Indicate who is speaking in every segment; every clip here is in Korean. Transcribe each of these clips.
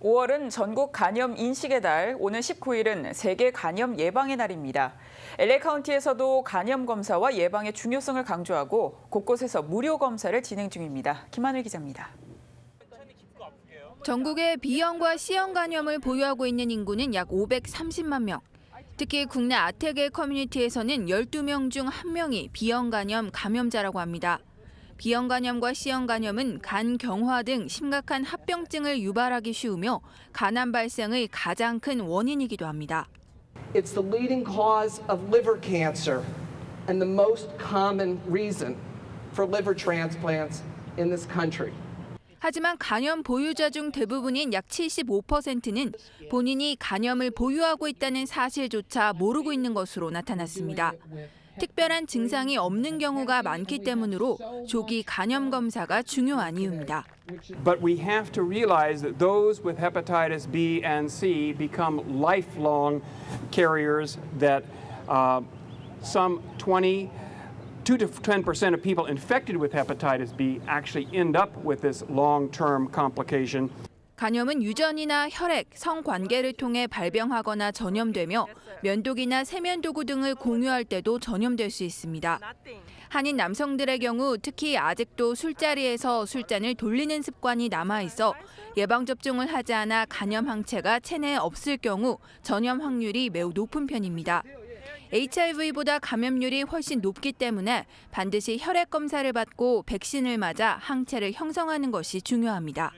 Speaker 1: 5월은 전국 간염 인식의 달, 오는 19일은 세계 간염 예방의 날입니다. LA 카운티에서도 간염 검사와 예방의 중요성을 강조하고 곳곳에서 무료 검사를 진행 중입니다. 김하늘 기자입니다.
Speaker 2: 전국에 B형과 C형 간염을 보유하고 있는 인구는 약 530만 명. 특히 국내 아태계 커뮤니티에서는 12명 중 1명이 B형 간염 감염자라고 합니다. B형 간염과 C형 간염은 간 경화 등 심각한 합병증을 유발하기 쉬우며 간암 발생의 가장 큰 원인이기도 합니다.
Speaker 3: It's the leading cause of liver cancer and the most common reason for liver transplants in this country.
Speaker 2: 하지만 간염 보유자 중 대부분인 약 75%는 본인이 간염을 보유하고 있다는 사실조차 모르고 있는 것으로 나타났습니다. 특별한 증상이 없는 경우가 많기 때문으로 조기 간염 검사가 중요한 이유입니다.
Speaker 4: But we have to realize that those with hepatitis B and C become lifelong carriers, that uh, some 20 2 to 10 percent of people infected with hepatitis B actually end up with this long term complication.
Speaker 2: 간염은 유전이나 혈액, 성관계를 통해 발병하거나 전염되며 면도기나 세면도구 등을 공유할 때도 전염될 수 있습니다. 한인 남성들의 경우 특히 아직도 술자리에서 술잔을 돌리는 습관이 남아 있어 예방접종을 하지 않아 간염 항체가 체내에 없을 경우 전염 확률이 매우 높은 편입니다. HIV보다 감염률이 훨씬 높기 때문에 반드시 혈액 검사를 받고 백신을 맞아 항체를 형성하는 것이 중요합니다.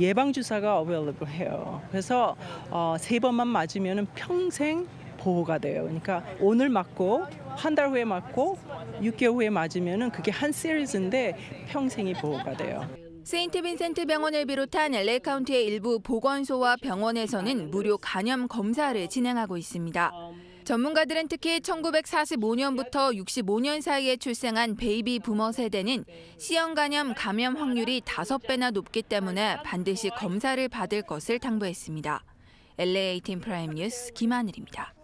Speaker 5: 예방 주사가 어웨일러블 해요. 그래서 어, 세 번만 맞으면 평생 보호가 돼요. 그러니까 오늘 맞고 한 달 후에 맞고 6개월 후에 맞으면 그게 한 시리즈인데 평생이 보호가 돼요.
Speaker 2: 세인트 빈센트 병원을 비롯한 LA 카운티의 일부 보건소와 병원에서는 무료 간염 검사를 진행하고 있습니다. 전문가들은 특히 1945년부터 65년 사이에 출생한 베이비 부머 세대는 C형 간염 감염 확률이 5배나 높기 때문에 반드시 검사를 받을 것을 당부했습니다. LA 18 프라임 뉴스 김하늘입니다.